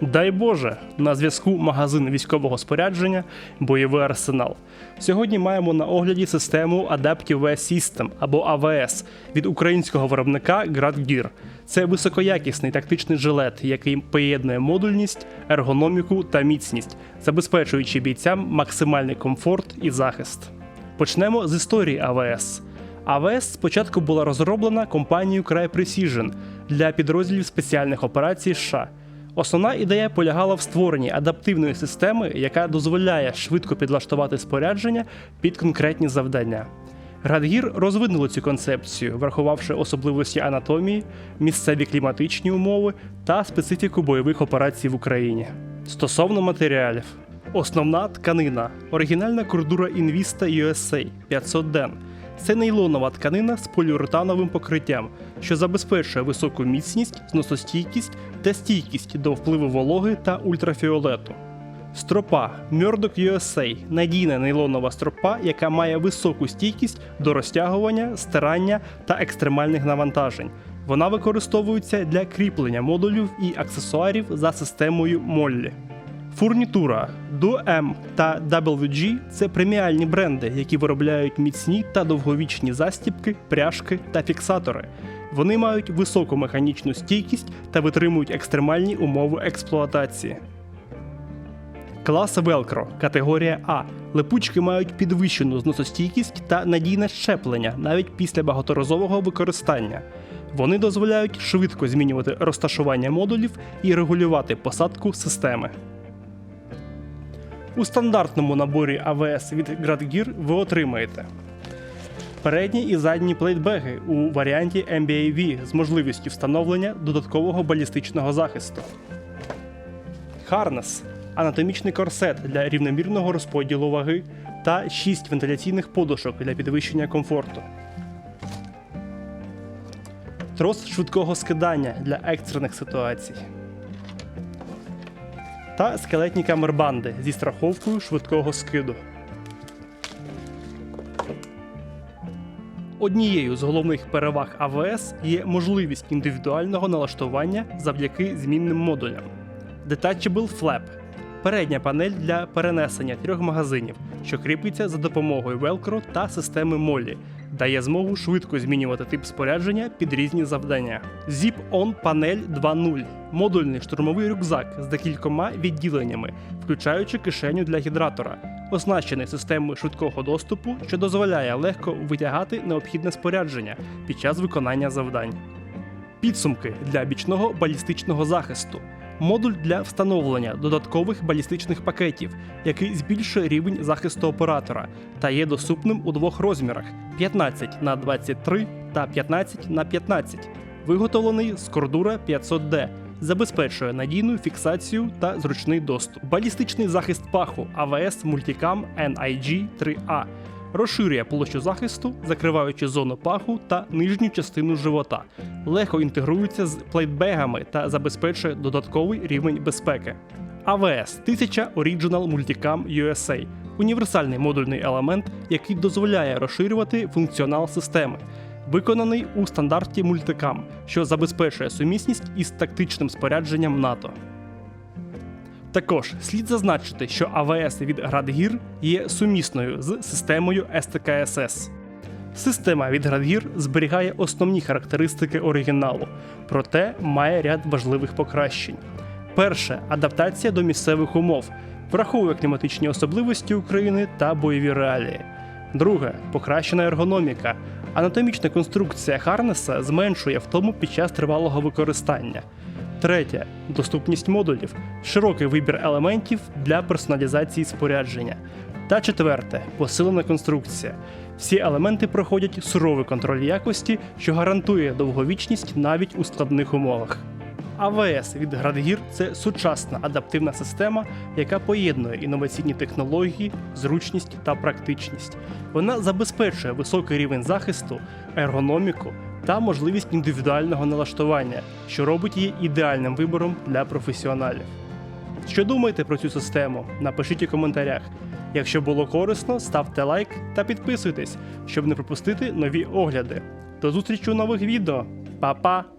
Дай Боже, на зв'язку магазин військового спорядження, бойовий арсенал. Сьогодні маємо на огляді систему Adaptive Wear System або АВС від українського виробника GradGear. Це високоякісний тактичний жилет, який поєднує модульність, ергономіку та міцність, забезпечуючи бійцям максимальний комфорт і захист. Почнемо з історії АВС. АВС спочатку була розроблена компанією Cry Precision для підрозділів спеціальних операцій США. Основна ідея полягала в створенні адаптивної системи, яка дозволяє швидко підлаштувати спорядження під конкретні завдання. Градгір розвинуло цю концепцію, врахувавши особливості анатомії, місцеві кліматичні умови та специфіку бойових операцій в Україні. Стосовно матеріалів, основна тканина оригінальна кордура Invista USA 500 ден. Це нейлонова тканина з поліуретановим покриттям, що забезпечує високу міцність, зносостійкість та стійкість до впливу вологи та ультрафіолету. Стропа Murdoch USA надійна нейлонова стропа, яка має високу стійкість до розтягування, стирання та екстремальних навантажень. Вона використовується для кріплення модулів і аксесуарів за системою Моллі. Фурнітура DoM та WG це преміальні бренди, які виробляють міцні та довговічні застібки, пряжки та фіксатори. Вони мають високу механічну стійкість та витримують екстремальні умови експлуатації. Клас Velcro категорія А. Липучки мають підвищену зносостійкість та надійне щеплення навіть після багаторазового використання. Вони дозволяють швидко змінювати розташування модулів і регулювати посадку системи. У стандартному наборі АВС від GradGear ви отримаєте передні і задні плейтбеги у варіанті MBAV з можливістю встановлення додаткового балістичного захисту. Харнес анатомічний корсет для рівномірного розподілу ваги та 6 вентиляційних подушок для підвищення комфорту. Трос швидкого скидання для екстрених ситуацій. Та скелетні камербанди зі страховкою швидкого скиду. Однією з головних переваг АВС є можливість індивідуального налаштування завдяки змінним модулям. Detachable Flap передня панель для перенесення трьох магазинів, що кріпиться за допомогою Velcro та системи Molly, дає змогу швидко змінювати тип спорядження під різні завдання. Zip-On панель 2.0 модульний штурмовий рюкзак з декількома відділеннями, включаючи кишеню для гідратора, оснащений системою швидкого доступу, що дозволяє легко витягати необхідне спорядження під час виконання завдань. Підсумки для бічного балістичного захисту. Модуль для встановлення додаткових балістичних пакетів, який збільшує рівень захисту оператора та є доступним у двох розмірах: 15 на 23 та 15 на 15 виготовлений з кордура 500D, забезпечує надійну фіксацію та зручний доступ. Балістичний захист паху АВС Multicam NIG 3A розширює площу захисту, закриваючи зону паху та нижню частину живота, легко інтегрується з плейтбегами та забезпечує додатковий рівень безпеки. АВС 1000 Original Multicam USA універсальний модульний елемент, який дозволяє розширювати функціонал системи. Виконаний у стандарті Multicam, що забезпечує сумісність із тактичним спорядженням НАТО. Також слід зазначити, що АВС від Градгір є сумісною з системою STKSS. Система від Градгір зберігає основні характеристики оригіналу, проте має ряд важливих покращень. Перше адаптація до місцевих умов, враховує кліматичні особливості України та бойові реалії. Друге покращена ергономіка. Анатомічна конструкція Харнеса зменшує втому під час тривалого використання. Третє доступність модулів, широкий вибір елементів для персоналізації спорядження. Та четверте посилена конструкція. Всі елементи проходять суровий контроль якості, що гарантує довговічність навіть у складних умовах. АВС від Градгір це сучасна адаптивна система, яка поєднує інноваційні технології, зручність та практичність. Вона забезпечує високий рівень захисту, ергономіку та можливість індивідуального налаштування, що робить її ідеальним вибором для професіоналів. Що думаєте про цю систему? Напишіть у коментарях. Якщо було корисно, ставте лайк та підписуйтесь, щоб не пропустити нові огляди. До зустрічі у нових відео. Па-па!